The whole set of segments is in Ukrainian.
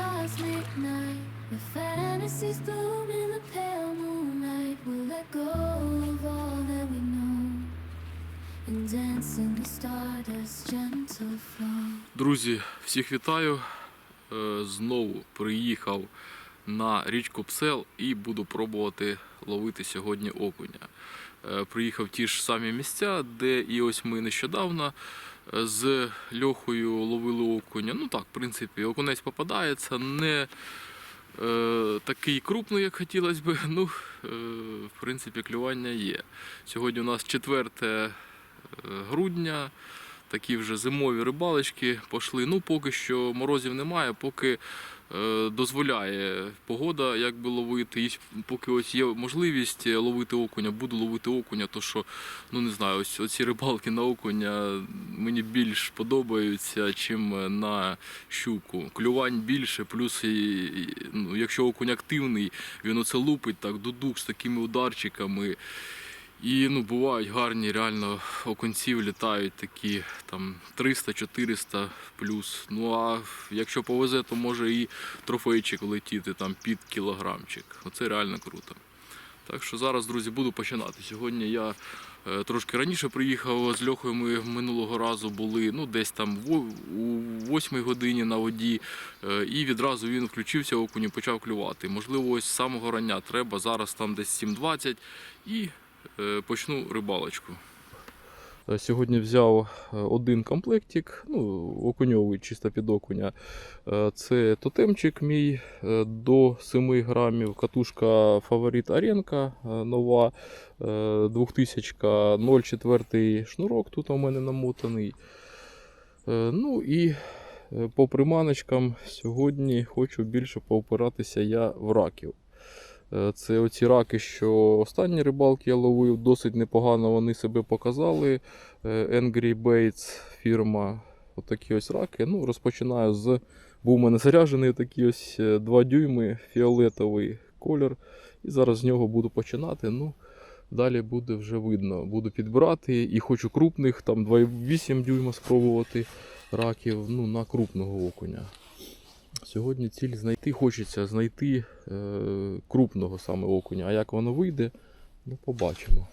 cosmic night. The fantasies bloom in the pale moonlight. We'll let go of all that we know and dance in the stardust gentle flow. Друзі, всіх вітаю. Е, Знову приїхав на річку Псел і буду пробувати ловити сьогодні окуня. Е, Приїхав ті ж самі місця, де і ось ми нещодавно з Льохою ловили окуня. Ну так, в принципі, окунець попадається, не е, такий крупний, як хотілося б. Ну, е, в принципі, клювання є. Сьогодні у нас 4 е, грудня такі вже зимові рибалочки пішли. Ну, поки що морозів немає, поки дозволяє погода як би ловити. І поки ось є можливість ловити окуня, буду ловити окуня, то що, ну не знаю, ось оці рибалки на окуня мені більш подобаються, чим на щуку. Клювань більше, плюс і, ну, якщо окунь активний, він оце лупить так, дудук з такими ударчиками. І ну, бувають гарні, реально оконців літають такі там 300-400 плюс. Ну а якщо повезе, то може і трофейчик летіти там під кілограмчик. Оце реально круто. Так що зараз, друзі, буду починати. Сьогодні я е, трошки раніше приїхав з Льохою. Ми минулого разу були ну, десь там у 8 годині на воді, е, і відразу він включився окунь і почав клювати. Можливо, ось з самого рання треба, зараз там десь 7.20 і почну рибалочку. Е, Сьогодні взяв е, один комплектик, ну, окуньовий чисто під окуня. Е, Це тотемчик мій е, до 7 грамів, катушка Фаворит Аренка е, нова, е, 2000 0,4 шнурок тут у мене намотаний. Е, Ну і е, по приманочкам сьогодні хочу більше поопиратися я в раків. Е, Це оці раки, що останні рибалки я ловив, досить непогано вони себе показали. Е, Angry Baits фірма. Отакі ось раки. Ну, розпочинаю з. Був у мене заряджений такий ось 2 дюйми, фіолетовий колір. І зараз з нього буду починати. Ну, далі буде вже видно. Буду підбирати і хочу крупних, там 2,8 дюйма спробувати раків ну, на крупного окуня. Сьогодні ціль знайти, хочеться знайти е, крупного саме окуня. А як воно вийде, ну побачимо.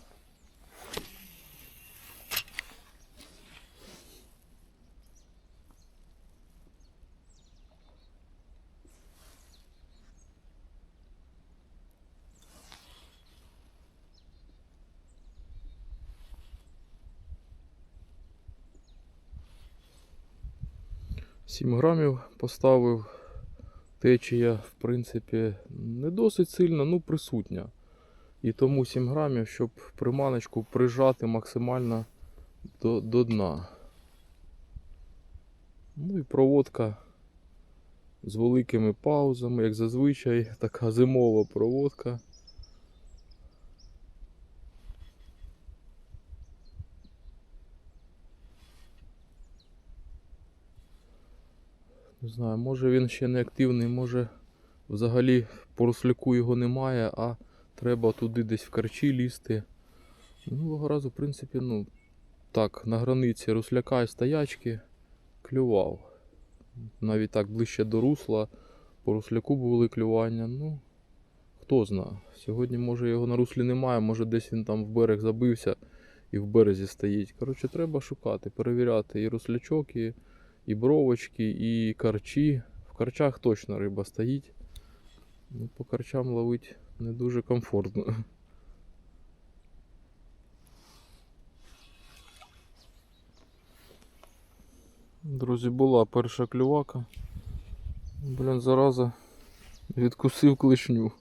Сім грамів поставив. Течія, в принципі, не досить сильна, ну присутня. І тому 7 грамів, щоб приманочку прижати максимально до, до дна. Ну і проводка з великими паузами, як зазвичай, така зимова проводка. Не знаю, може він ще не активний, може взагалі по русляку його немає, а треба туди десь в карчі лізти. Минулого разу, в принципі, ну, так, на границі русляка і стоячки клював. Навіть так ближче до русла, по русляку були клювання. Ну, хто знає. Сьогодні, може, його на руслі немає, може десь він там в берег забився і в березі стоїть. Коротше, треба шукати, перевіряти і руслячок, і і бровочки, і карчі. В карчах точно риба стоїть. Ну, по карчам ловить не дуже комфортно. Друзі, була перша клювака. Блін, зараза відкусив клешню.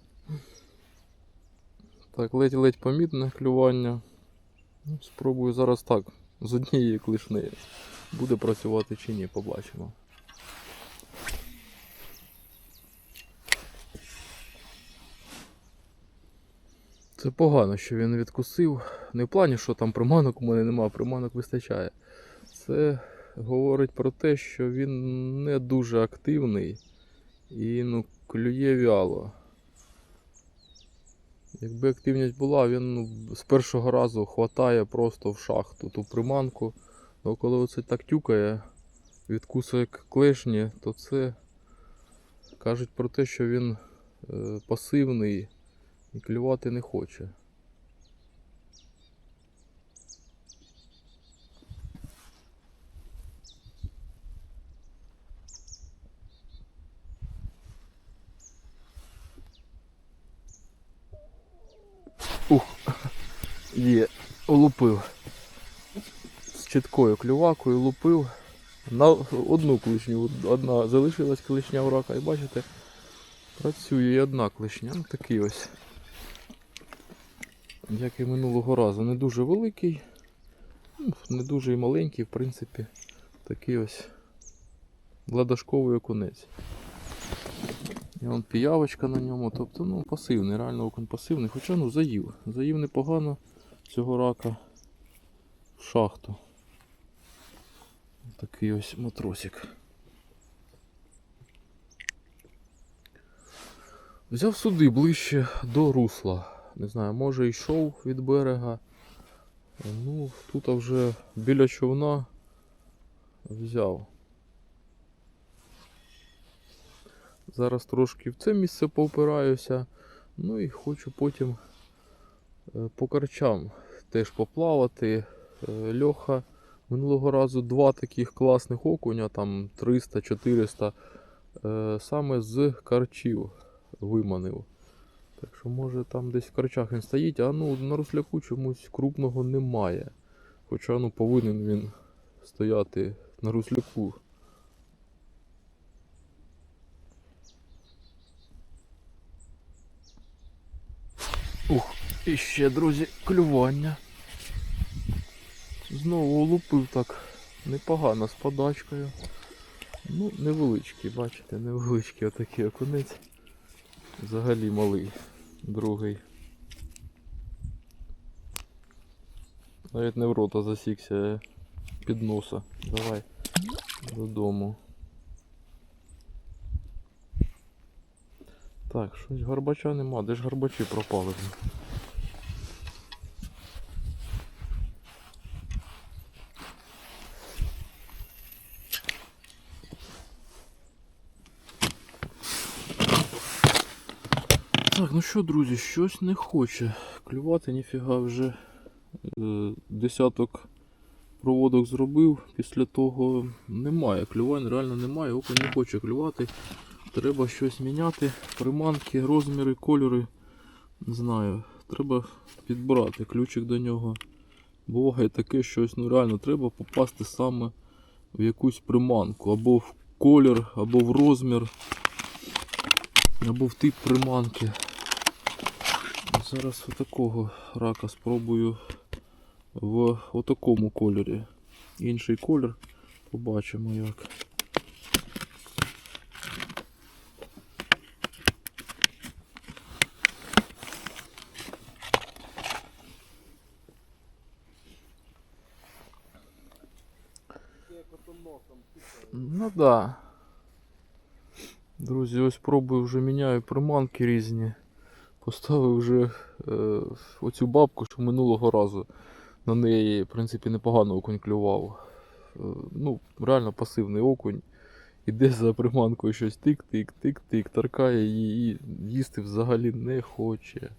Так, ледь-ледь помітне клювання. Ну, Спробую зараз так, з однієї клешнею. Буде працювати чи ні, побачимо. Це погано, що він відкусив. Не в плані, що там приманок у мене немає, приманок вистачає. Це говорить про те, що він не дуже активний і ну, клює вяло. Якби активність була, він з першого разу хватає просто в шахту ту приманку. Ну, коли оце так тюкає, відкусує клешні, то це Кажуть про те, що він е, пасивний і клювати не хоче. Ух, є, лупив. Чіткою клювакою лупив. На одну клишню, одна залишилась клишня у рака, і бачите, працює і одна клишня. Ну такий ось. Як і минулого разу. Не дуже великий, ну, не дуже і маленький, в принципі, такий ось ладошковий окунець. І вон піявочка на ньому, тобто ну, пасивний, реально окунь пасивний. Хоча ну заїв. Заїв непогано цього рака в шахту. Такий ось матросик. Взяв сюди ближче до русла. Не знаю, може йшов від берега. Ну, тут вже біля човна взяв. Зараз трошки в це місце поопираюся. Ну і хочу потім е, по карчам теж поплавати. Е, Льоха минулого разу два таких класних окуня, там 300-400, е, саме з карчів виманив. Так що може там десь в карчах він стоїть, а ну на русляку чомусь крупного немає. Хоча ну повинен він стояти на русляку. Ух, і ще, друзі, клювання. Знову улупив так непогано з подачкою. Ну, невеличкий, бачите, невеличкий отакий окунець. Взагалі малий. Другий. Навіть не в рота засікся під носа. Давай додому. Так, щось гарбача нема. Де ж гарбачі пропали? Що, друзі, щось не хоче. Клювати ніфіга вже е, десяток проводок зробив. Після того немає. Клювань реально немає, окунь не хоче клювати. Треба щось міняти. Приманки, розміри, кольори. Не знаю. Треба підбирати ключик до нього. Буває таке щось, ну реально треба попасти саме в якусь приманку. Або в колір, або в розмір, або в тип приманки. Зараз отакого рака спробую в отакому кольорі. Інший колір. Побачимо як. Ну да. Друзі, ось пробую вже міняю приманки різні. Поставив вже е, оцю бабку, що минулого разу на неї, в принципі, непогано окунь клював. Е, ну, реально пасивний окунь. Іде за приманкою щось тик-тик-тик-тик, таркає її їсти взагалі не хоче.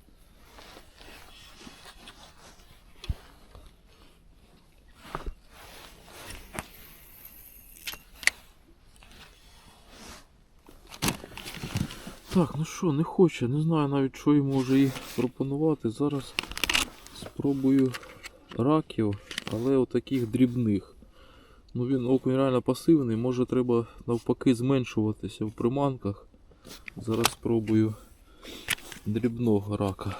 Так, ну що, не хоче, не знаю навіть, що йому вже і пропонувати. Зараз спробую раків, але отаких дрібних. Ну він окунь реально пасивний, може треба навпаки зменшуватися в приманках. Зараз спробую дрібного рака.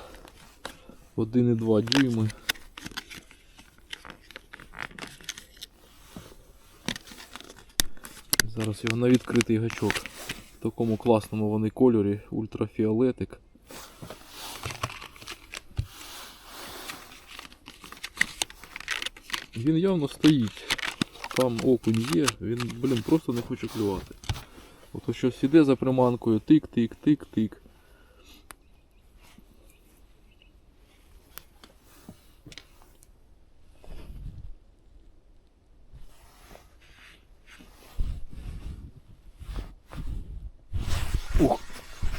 1,2 дюйми. Зараз його на відкритий гачок. В такому класному вони кольорі ультрафіолетик. Він явно стоїть. Там окунь є, він, блін, просто не хоче клювати. Ото щось іде за приманкою, тик-тик-тик-тик. Ух,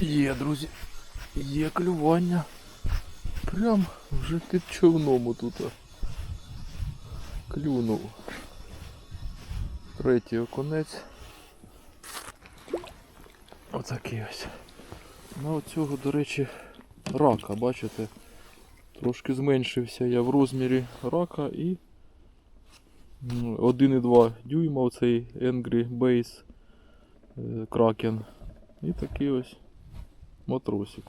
є, друзі. Є клювання. Прям вже під човном тут. Клюнув. Третій оконець. Отакий ось. Ну оцього, до речі, рака, бачите? Трошки зменшився я в розмірі рака і 1,2 дюйма оцей Angry Base е, Kraken. І такий ось матросик.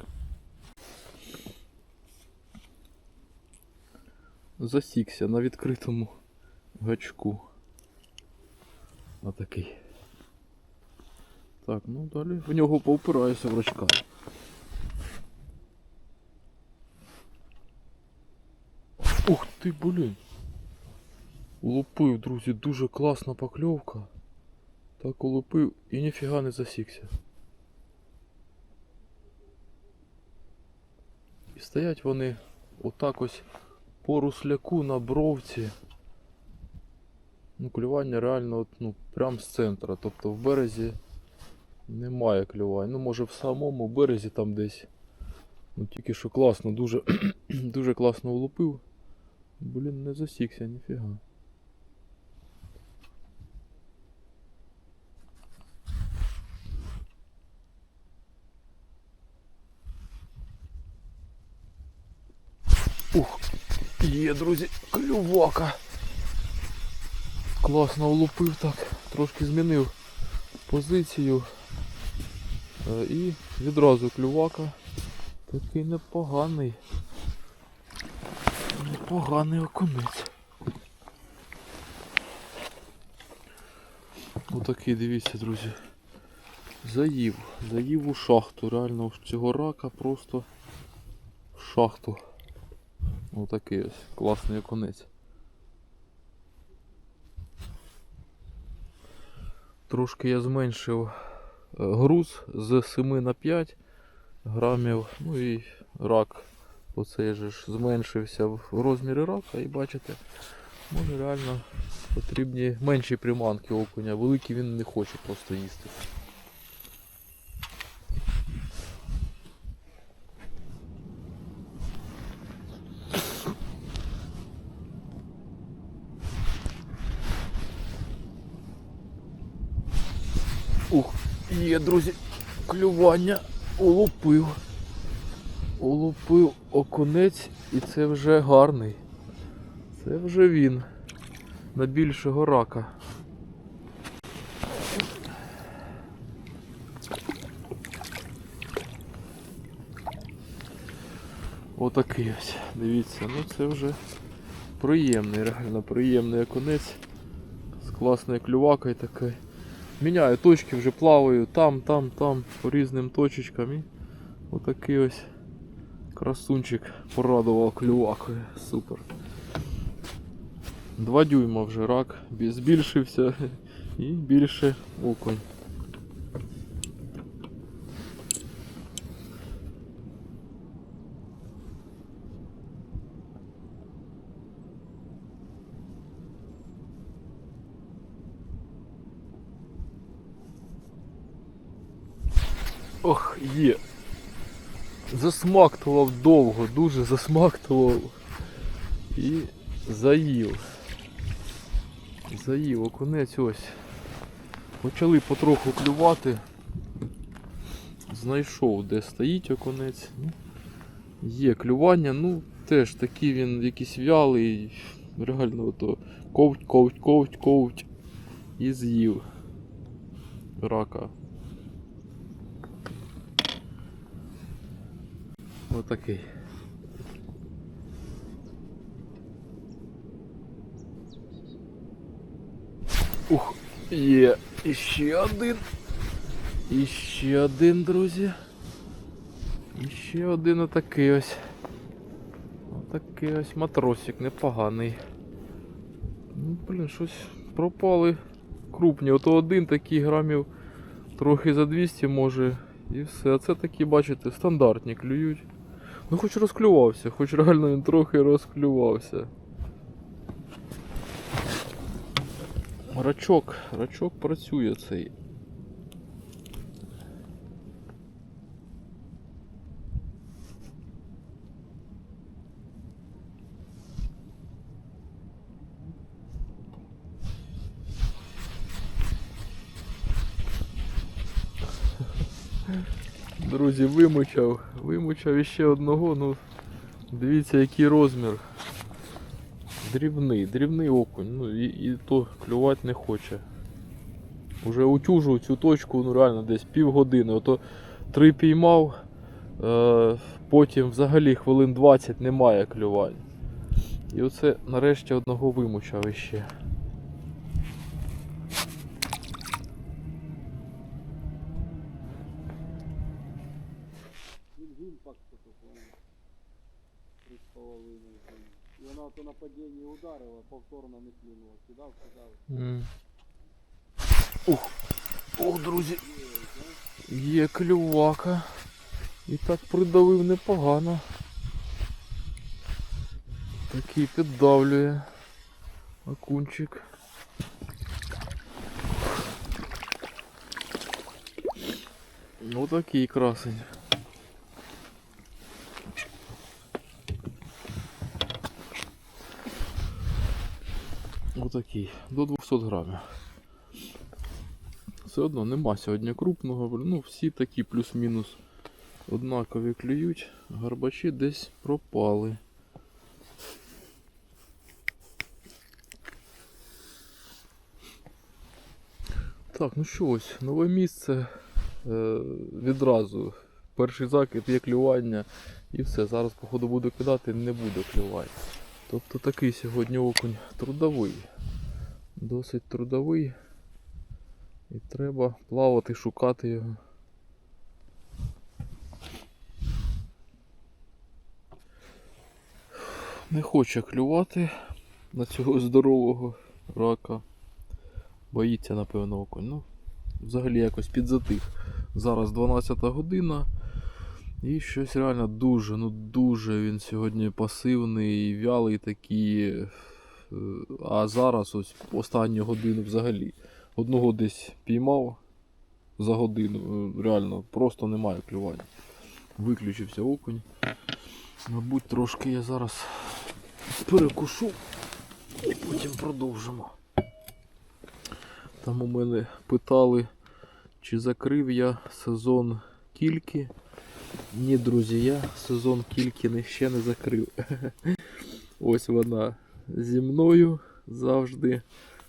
Засікся на відкритому гачку. Отакий. Так, ну далі в нього повпираюся в рачка. Ух ти, блін. Улупив, друзі, дуже класна покльовка. Так улупив і ніфіга не засікся. І стоять вони отак ось по русляку на бровці. Ну, клювання реально от, ну, прям з центра. Тобто в березі немає клювань. Ну, може в самому березі там десь. Ну тільки що класно, дуже, дуже класно влупив. Блін, не засікся, ніфіга. Ух, є, друзі, клювака. Класно влупив так, трошки змінив позицію. Е, І відразу клювака. Такий непоганий. Непоганий окунець. Отакий, дивіться, друзі. Заїв. Заїв у шахту. Реально цього рака просто в шахту. Отакий ось класний окунець. Трошки я зменшив е, груз з 7 на 5 грамів. Ну і рак оцей же ж зменшився в розмірі рака і бачите, може реально потрібні менші приманки окуня. Великий він не хоче просто їсти. Ух, є, друзі, клювання улупив. Улупив окунець і це вже гарний. Це вже він. На більшого рака. Отакий ось. Дивіться, ну це вже приємний, реально приємний окунець. З класною клювакою такою. Міняю точки, вже плаваю там, там, там, по різним точечкам. І отакий ось красунчик порадував клювакою. Супер. Два дюйма вже рак, бі- збільшився і більше окунь. Ох, є. Засмактував довго, дуже засмактував. І заїв. Заїв окунець ось. Почали потроху клювати. Знайшов, де стоїть окунець. Ну, є клювання, ну теж такий він якийсь вялий. Реально ото ковть, ковть, ковть, ковть. І з'їв рака. Отакий. Ух, є іще один. Іще один, друзі. Іще один отакий ось. Отакий ось матросик непоганий. Ну, блін, щось пропали крупні. Ото один такий грамів трохи за 200 може. І все. А це такі, бачите, стандартні клюють. Ну хоч розклювався, хоч реально він трохи розклювався. Рачок, рачок працює цей. Друзі, вимучав. Вимучав іще одного, ну дивіться який розмір. Дрібний, дрібний окунь, ну і, і то клювати не хоче. Уже утюжу цю точку, ну реально десь півгодини. Ото три піймав, е, потім взагалі хвилин 20 немає клювань. І оце нарешті одного вимучав іще. Імпакт такого. Три з половиною. І вона то на падінні ударила, повторно не клюнула. Кидав, кидав. М. Ух, ух, друзі. Є клювака. І так придавив непогано. Такий піддавлює. Окунчик. Ну такий красень. Отакий, до 200 грамів. Все одно нема сьогодні крупного, ну всі такі плюс-мінус однакові клюють, гарбачі десь пропали. Так, ну що ось, нове місце. Е, відразу. Перший закид є клювання і все. Зараз, походу, буду кидати, не буде клювання. Тобто такий сьогодні окунь трудовий. Досить трудовий. І треба плавати, шукати його. Не хоче клювати на цього здорового рака. Боїться, напевно, окунь. Ну, взагалі якось підзатих. Зараз 12 година. І щось реально дуже, ну дуже він сьогодні пасивний, вялий такий. е, А зараз ось останню годину взагалі. Одного десь піймав за годину. е, Реально, просто немає клювання. Виключився окунь. Мабуть, трошки я зараз перекушу і потім продовжимо. Там у мене питали, чи закрив я сезон кільки. Ні, друзі, я сезон кільки не, ще не закрив. Ось вона зі мною завжди.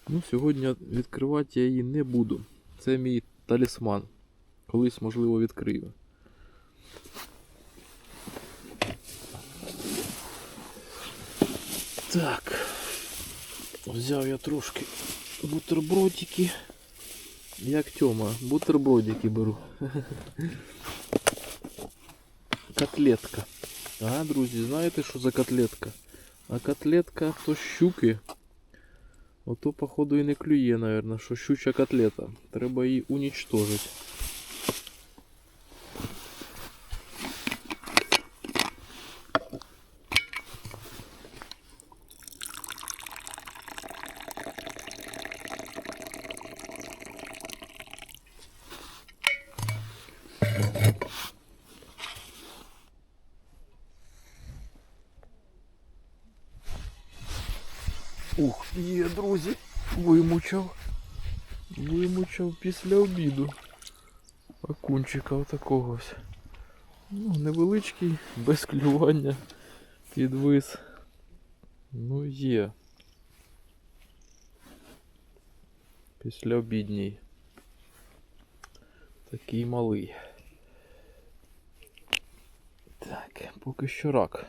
Ну, сьогодні відкривати я її не буду. Це мій талісман. Колись, можливо, відкрию. Так. Взяв я трошки бутербродики. Як Тьома, бутербродики беру. Котлетка. А, друзі, знаєте, що за котлетка? А котлетка то щуки. Ото, походу, і не клює, наверное, що щуча котлета. Треба її уничтожити. Ух, є, друзі, вимучав. Вимучав після обіду. Окунчика отакого. Ну, невеличкий, без клювання. Підвис. Ну є. Після обідній. Такий малий. Так, поки що рак.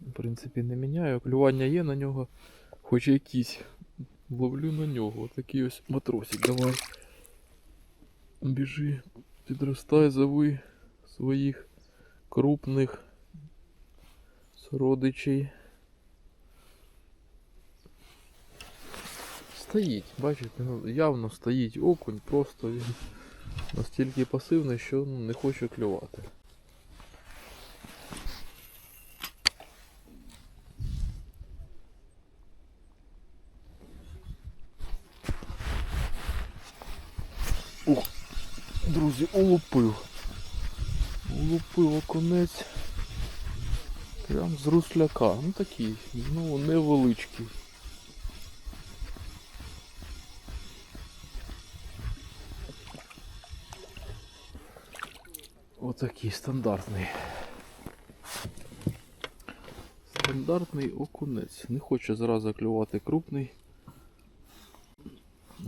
В принципі, не міняю. Клювання є на нього. Хоч якісь. Ловлю на нього. Такий ось матросик. Давай. Біжи, підростай, зови своїх крупних сородичей. Стоїть, бачите, явно стоїть окунь, просто він настільки пасивний, що ну, не хоче клювати. Ух, друзі, улупив. Улупив окунець. Прям з русляка. Ну такий, знову невеличкий. Отакий стандартний. Стандартний окунець. Не хоче зразу клювати крупний.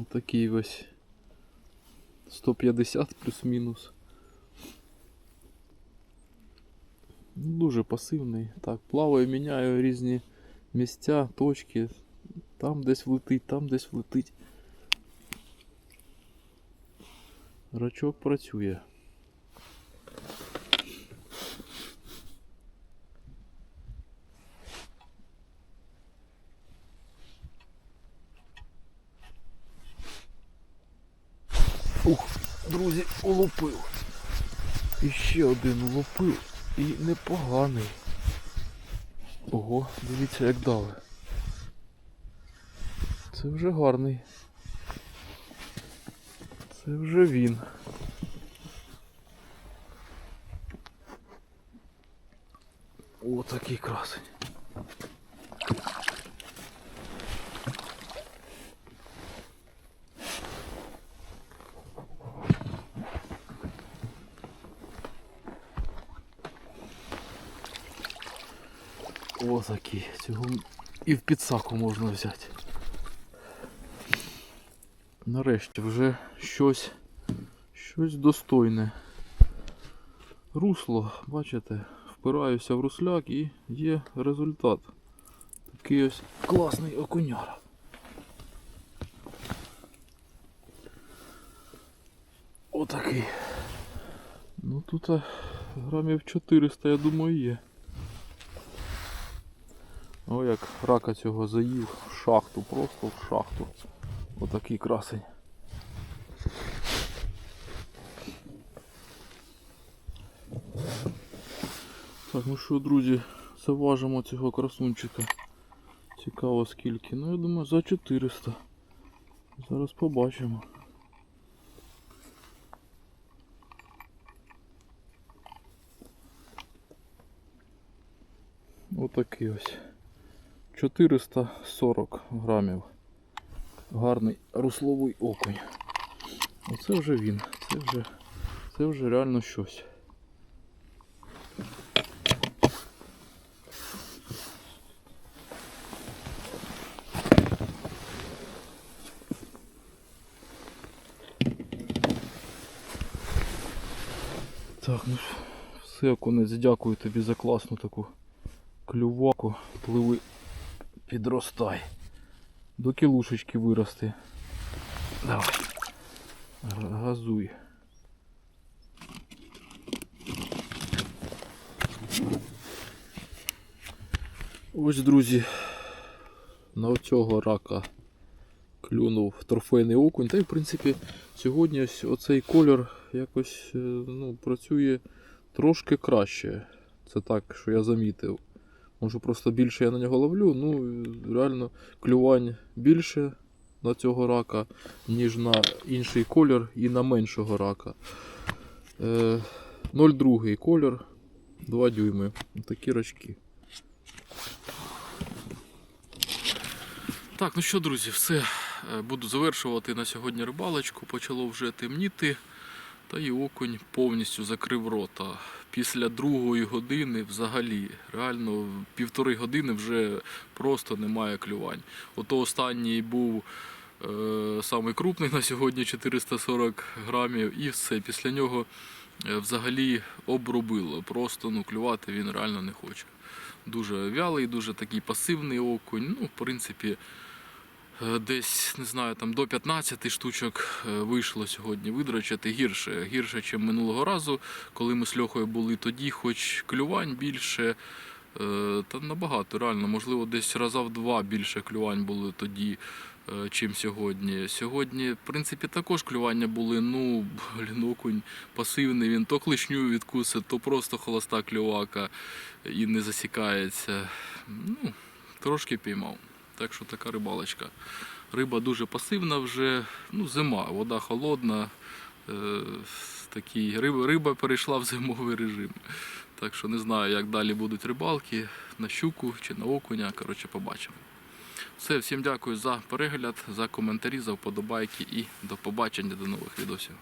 Отакий ось 150 плюс-мінус. Ну, Дуже пасивний. Так, плаваю, міняю різні місця, точки. Там десь влетить, там десь влетить. Рачок працює. Улупив. І ще один улупив. І непоганий. Ого, дивіться як дали. Це вже гарний. Це вже він. О, такий красень. О, такий. Цього і в підсаку можна взяти. Нарешті вже щось, щось достойне. Русло, бачите, впираюся в русляк і є результат. Такий ось класний окуняра. Отакий. Ну тут грамів 400, я думаю, є. О, як рака цього заїв в шахту, просто в шахту. Отакий красень. Так, ну що, друзі, заважимо цього красунчика. Цікаво скільки. Ну я думаю за 400. Зараз побачимо. Отакий ось. 440 грамів. Гарний русловий окунь. Оце вже він. Це вже, це вже реально щось. Так, ну все, конець, дякую тобі за класну таку клюваку. Пливи, підростай. До кілушечки вирости. Давай. Газуй. Ось, друзі, на цього рака клюнув трофейний окунь. Та й в принципі сьогодні ось оцей колір якось е, ну, працює трошки краще. Це так, що я замітив. Може просто більше я на нього ловлю, ну реально клювань більше на цього рака, ніж на інший колір і на меншого рака. Е, 0,2 колір, 2 дюйми. Такі рачки. Так, ну що, друзі, все. Е, Буду завершувати на сьогодні рибалочку. Почало вже темніти. Та і окунь повністю закрив рота. Після другої години взагалі, реально півтори години вже просто немає клювань. Ото останній був е, самий крупний на сьогодні 440 грамів, і все. Після нього е, взагалі обробило. Просто ну, клювати він реально не хоче. Дуже вялий, дуже такий пасивний окунь. Ну, в принципі, Десь не знаю, там до 15 штучок е, вийшло сьогодні видрачати гірше, гірше, ніж минулого разу, коли ми з Льохою були тоді, хоч клювань більше, е, та набагато реально, можливо, десь раза в два більше клювань було тоді, е, чим сьогодні. Сьогодні, в принципі, також клювання були. Ну, блін, окунь пасивний, він то клешню відкусить, то просто холоста клювака і не засікається. Ну, трошки піймав. Так що така рибалочка. Риба дуже пасивна вже, ну, зима, вода холодна. Е, такий, риба, риба перейшла в зимовий режим. Так що не знаю, як далі будуть рибалки, на щуку чи на окуня. Коротше, побачимо. Все, всім дякую за перегляд, за коментарі, за вподобайки і до побачення, до нових відосів.